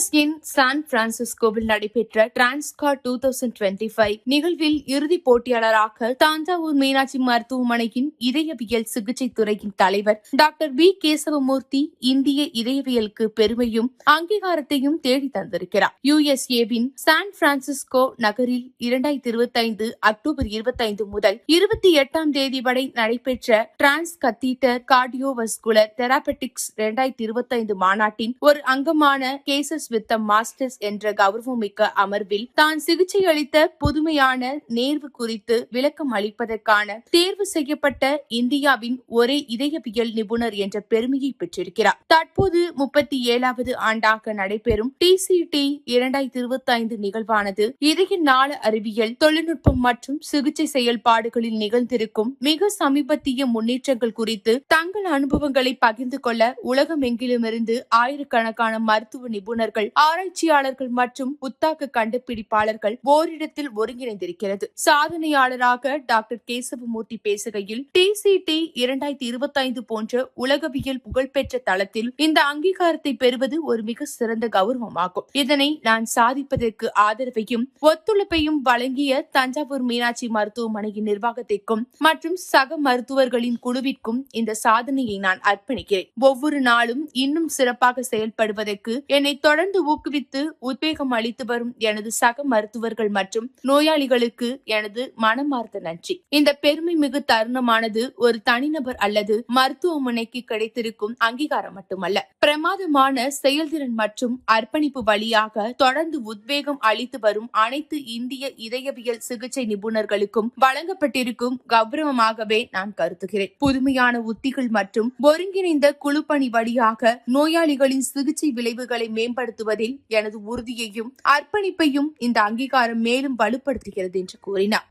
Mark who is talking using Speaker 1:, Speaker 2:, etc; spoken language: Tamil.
Speaker 1: skin சான் பிரான்சிஸ்கோவில் நடைபெற்ற டிரான்ஸ்கார் டூ தௌசண்ட் டுவெண்ட்டி ஃபைவ் நிகழ்வில் இறுதிப் போட்டியாளராக தாஞ்சாவூர் மீனாட்சி மருத்துவமனையின் இதயவியல் சிகிச்சை துறையின் தலைவர் டாக்டர் பி கேசவமூர்த்தி இந்திய இதயவியலுக்கு பெருமையும் அங்கீகாரத்தையும் தேடி தந்திருக்கிறார். யுஎஸ்ஏவின் சான் பிரான்சிஸ்கோ நகரில் இரண்டாயிரத்தி இருபத்தைந்து அக்டோபர் இருபத்தைந்து முதல் இருபத்தி எட்டாம் தேதி வரை நடைபெற்ற டிரான்ஸ் கத்தீட்டர் கார்டியோவஸ்குலர் தெராபெட்டிக்ஸ் இரண்டாயிரத்தி இருபத்தைந்து மாநாட்டின் ஒரு அங்கமான கேசஸ் வித் மாஸ்டர்ஸ் என்ற கௌரவமிக்க அமர்வில் தான் சிகிச்சை அளித்த புதுமையான நேர்வு குறித்து விளக்கம் அளிப்பதற்கான தேர்வு செய்யப்பட்ட இந்தியாவின் ஒரே இதயவியல் நிபுணர் என்ற பெருமையை பெற்றிருக்கிறார். தற்போது முப்பத்தி ஏழாவது ஆண்டாக நடைபெறும் டி சி டி இரண்டாயிரத்தி இருபத்தி ஐந்து நிகழ்வானது இதய நாள அறிவியல் தொழில்நுட்பம் மற்றும் சிகிச்சை செயல்பாடுகளில் நிகழ்ந்திருக்கும் மிக சமீபத்திய முன்னேற்றங்கள் குறித்து தங்கள் அனுபவங்களை பகிர்ந்து கொள்ள உலகமெங்கிலுமிருந்து ஆயிரக்கணக்கான மருத்துவ நிபுணர்கள் ஆராய்ச்சி ஆராய்ச்சியாளர்கள் மற்றும் புத்தாக்க கண்டுபிடிப்பாளர்கள் ஓரிடத்தில் ஒருங்கிணைந்திருக்கிறது. சாதனையாளராக டாக்டர் கேசவமூர்த்தி பேசுகையில் டிசிடி இரண்டாயிரத்தி இருபத்தைந்து போன்ற உலகவியல் புகழ்பெற்ற தளத்தில் இந்த அங்கீகாரத்தை பெறுவது ஒரு மிக சிறந்த கௌரவமாகும். இதனை நான் சாதிப்பதற்கு ஆதரவையும் ஒத்துழைப்பையும் வழங்கிய தஞ்சாவூர் மீனாட்சி மருத்துவமனையின் நிர்வாகத்திற்கும் மற்றும் சக மருத்துவர்களின் குழுவிற்கும் இந்த சாதனையை நான் அர்ப்பணிக்கிறேன். ஒவ்வொரு நாளும் இன்னும் சிறப்பாக செயல்படுவதற்கு என்னை தொடர்ந்து ஊக்குவித்து உத்வேகம் அளித்து வரும் எனது சக மருத்துவர்கள் மற்றும் நோயாளிகளுக்கு எனது மனமார்ந்த நன்றி. இந்த பெருமை மிகு தருணமானது ஒரு தனிநபர் அல்லது மருத்துவமனைக்கு கிடைத்திருக்கும் அங்கீகாரம் மட்டுமல்ல. பிரமாதமான செயல்திறன் மற்றும் அர்ப்பணிப்பு வழியாக தொடர்ந்து உத்வேகம் அளித்து வரும் அனைத்து இந்திய இதயவியல் சிகிச்சை நிபுணர்களுக்கும் வழங்கப்பட்டிருக்கும் கௌரவமாகவே நான் கருதுகிறேன். புதுமையான உத்திகள் மற்றும் ஒருங்கிணைந்த குழுப்பணி வழியாக நோயாளிகளின் சிகிச்சை விளைவுகளை மேம்படுத்துவதில் எனது உறுதியையும் அர்ப்பணிப்பையும் இந்த அங்கீகாரம் மேலும் வலுப்படுத்துகிறது என்று கூறினார்.